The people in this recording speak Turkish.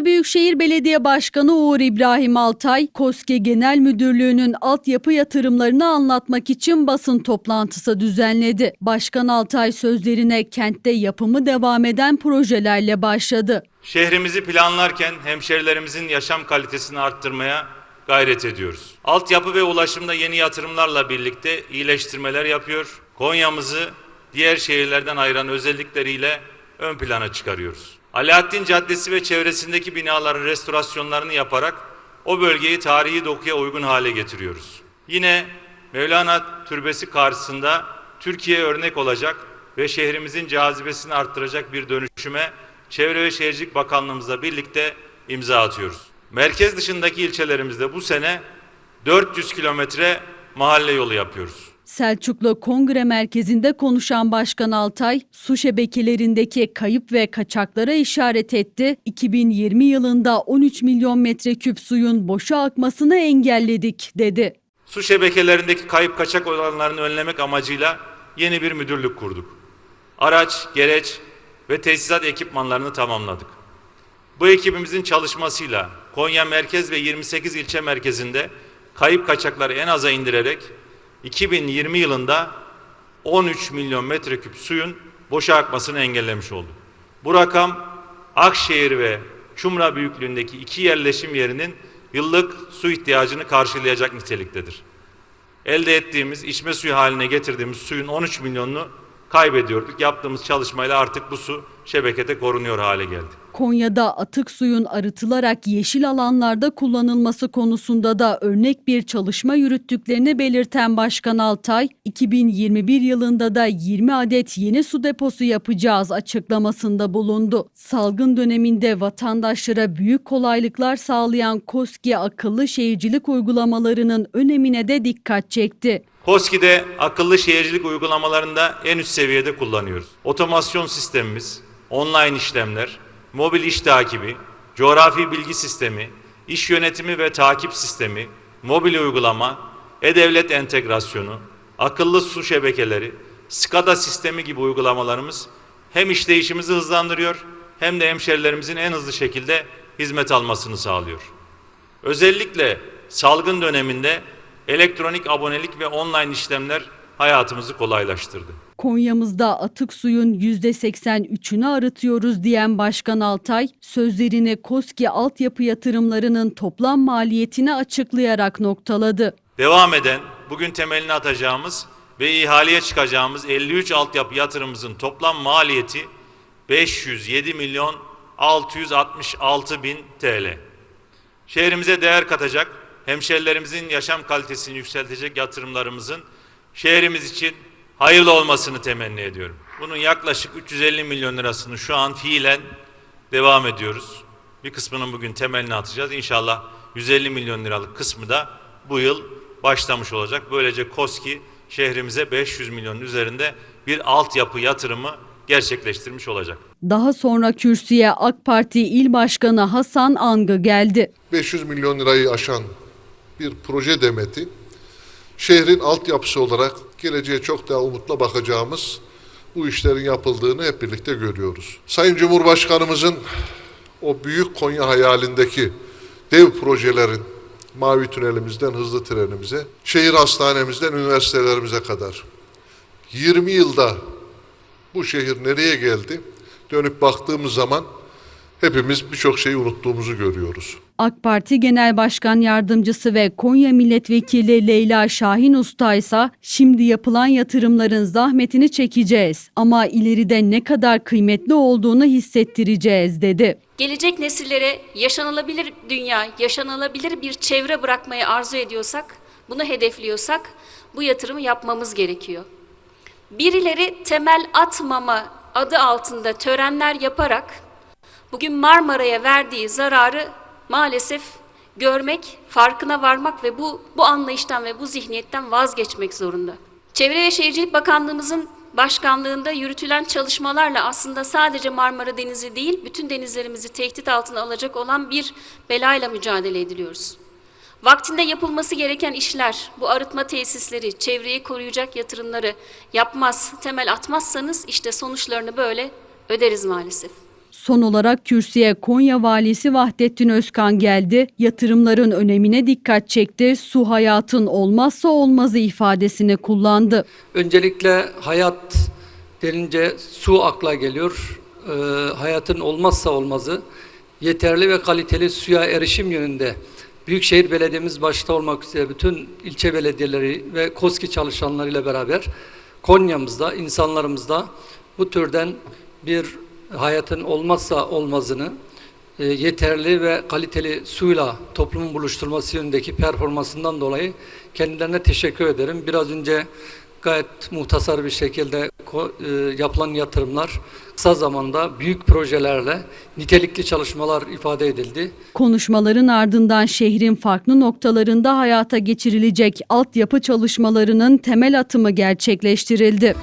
Ankara Büyükşehir Belediye Başkanı Uğur İbrahim Altay, KOSGE Genel Müdürlüğü'nün altyapı yatırımlarını anlatmak için basın toplantısı düzenledi. Başkan Altay sözlerine kentte yapımı devam eden projelerle başladı. Şehrimizi planlarken hemşerilerimizin yaşam kalitesini arttırmaya gayret ediyoruz. Altyapı ve ulaşımda yeni yatırımlarla birlikte iyileştirmeler yapıyor. Konya'mızı diğer şehirlerden ayıran özellikleriyle ön plana çıkarıyoruz. Alaaddin Caddesi ve çevresindeki binaların restorasyonlarını yaparak o bölgeyi tarihi dokuya uygun hale getiriyoruz. Yine Mevlana Türbesi karşısında Türkiye örnek olacak ve şehrimizin cazibesini arttıracak bir dönüşüme Çevre ve Şehircilik Bakanlığımızla birlikte imza atıyoruz. Merkez dışındaki ilçelerimizde bu sene 400 kilometre mahalle yolu yapıyoruz. Selçuklu Kongre Merkezi'nde konuşan Başkan Altay, su şebekelerindeki kayıp ve kaçaklara işaret etti. 2020 yılında 13 milyon metreküp suyun boşa akmasını engelledik dedi. Su şebekelerindeki kayıp kaçak olanlarını önlemek amacıyla yeni bir müdürlük kurduk. Araç, gereç ve tesisat ekipmanlarını tamamladık. Bu ekibimizin çalışmasıyla Konya merkez ve 28 ilçe merkezinde kayıp kaçakları en aza indirerek 2020 yılında 13 milyon metreküp suyun boşa akmasını engellemiş olduk. Bu rakam Akşehir ve Çumra büyüklüğündeki iki yerleşim yerinin yıllık su ihtiyacını karşılayacak niteliktedir. Elde ettiğimiz, içme suyu haline getirdiğimiz suyun 13 milyonunu kaybediyorduk. Yaptığımız çalışmayla artık bu su şebekede korunuyor hale geldi. Konya'da atık suyun arıtılarak yeşil alanlarda kullanılması konusunda da örnek bir çalışma yürüttüklerini belirten Başkan Altay, 2021 yılında da 20 adet yeni su deposu yapacağız açıklamasında bulundu. Salgın döneminde vatandaşlara büyük kolaylıklar sağlayan KOSGİ akıllı şehircilik uygulamalarının önemine de dikkat çekti. KOSKİ'de akıllı şehircilik uygulamalarında en üst seviyede kullanıyoruz. Otomasyon sistemimiz, online işlemler, mobil iş takibi, coğrafi bilgi sistemi, iş yönetimi ve takip sistemi, mobil uygulama, e-devlet entegrasyonu, akıllı su şebekeleri, SCADA sistemi gibi uygulamalarımız hem işleyişimizi hızlandırıyor hem de hemşerilerimizin en hızlı şekilde hizmet almasını sağlıyor. Özellikle salgın döneminde elektronik abonelik ve online işlemler hayatımızı kolaylaştırdı. Konya'mızda atık suyun %83'ünü arıtıyoruz diyen Başkan Altay, sözlerini KOSGİ altyapı yatırımlarının toplam maliyetini açıklayarak noktaladı. Devam eden, bugün temelini atacağımız ve ihaleye çıkacağımız 53 altyapı yatırımımızın toplam maliyeti 507 milyon 666 bin TL. Şehrimize değer katacak, hemşerilerimizin yaşam kalitesini yükseltecek yatırımlarımızın şehrimiz için hayırlı olmasını temenni ediyorum. Bunun yaklaşık 350 milyon lirasını şu an fiilen devam ediyoruz. Bir kısmının bugün temelini atacağız. İnşallah 150 milyon liralık kısmı da bu yıl başlamış olacak. Böylece KOSKİ şehrimize 500 milyonun üzerinde bir altyapı yatırımı gerçekleştirmiş olacak. Daha sonra kürsüye AK Parti İl Başkanı Hasan Angı geldi. 500 milyon lirayı aşan bir proje demeti şehrin altyapısı olarak geleceğe çok daha umutla bakacağımız bu işlerin yapıldığını hep birlikte görüyoruz. Sayın Cumhurbaşkanımızın o büyük Konya hayalindeki dev projelerin mavi tünelimizden hızlı trenimize, şehir hastanemizden üniversitelerimize kadar 20 yılda bu şehir nereye geldi? Dönüp baktığımız zaman hepimiz birçok şeyi unuttuğumuzu görüyoruz. AK Parti Genel Başkan Yardımcısı ve Konya Milletvekili Leyla Şahin Usta ise şimdi yapılan yatırımların zahmetini çekeceğiz ama ileride ne kadar kıymetli olduğunu hissettireceğiz dedi. Gelecek nesillere yaşanılabilir dünya, yaşanılabilir bir çevre bırakmayı arzu ediyorsak, bunu hedefliyorsak bu yatırımı yapmamız gerekiyor. Birileri temel atmama adı altında törenler yaparak bugün Marmara'ya verdiği zararı maalesef görmek, farkına varmak ve bu bu anlayıştan ve bu zihniyetten vazgeçmek zorunda. Çevre ve Şehircilik Bakanlığımızın başkanlığında yürütülen çalışmalarla aslında sadece Marmara Denizi değil, bütün denizlerimizi tehdit altına alacak olan bir belayla mücadele ediliyoruz. Vaktinde yapılması gereken işler, bu arıtma tesisleri, çevreyi koruyacak yatırımları yapmaz, temel atmazsanız işte sonuçlarını böyle öderiz maalesef. Son olarak kürsüye Konya Valisi Vahdettin Özkan geldi. Yatırımların önemine dikkat çekti. Su hayatın olmazsa olmazı ifadesini kullandı. Öncelikle hayat denince su akla geliyor. Ee, hayatın olmazsa olmazı yeterli ve kaliteli suya erişim yönünde Büyükşehir Belediyemiz başta olmak üzere bütün ilçe belediyeleri ve KOSKİ çalışanlarıyla beraber Konya'mızda, insanlarımızda bu türden bir hayatın olmazsa olmazını e, yeterli ve kaliteli suyla toplumun buluşturması yönündeki performansından dolayı kendilerine teşekkür ederim. Biraz önce gayet muhtasar bir şekilde e, yapılan yatırımlar kısa zamanda büyük projelerle nitelikli çalışmalar ifade edildi. Konuşmaların ardından şehrin farklı noktalarında hayata geçirilecek altyapı çalışmalarının temel atımı gerçekleştirildi.